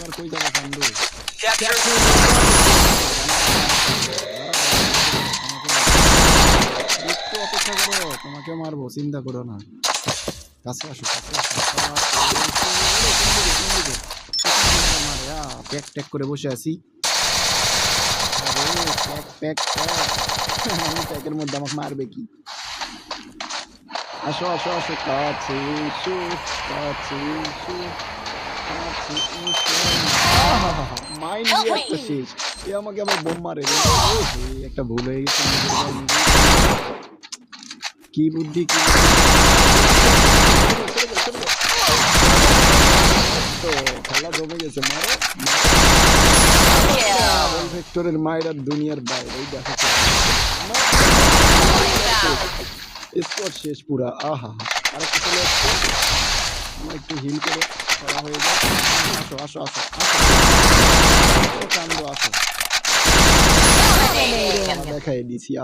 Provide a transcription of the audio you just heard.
এবার কই যাব বন্ধু একটু অপেক্ষা করো, তোমাকে মারবো, চিন্তা করো না। কাছে আসো প্যাক ট্যাক করে বসে আছি। প্যাক প্যাক প্যাক প্যাকের মধ্যে আমাকে মারবে কি? আসো আসো আসো। কাছে কাছে মাইন্ড দিয়ে একটা শেষ এ আমাকে আবার বোম মারে রে। ও হে, একটা ভুল হয়ে গেছে নিজের গায়ে নিজে। কি বুদ্ধি কি তো খেলা জমে গেছে মারো kill. ভেক্টরের মায়ের আর দুনিয়ার বাইরে এই দেখো স্পট শেষ পুরা আহা আর একটু চলে আসছে আমার একটু হিল করে করা হয়ে যায় আসো আসো আসো আসো। কান্দ আসো। দেখাই দিছি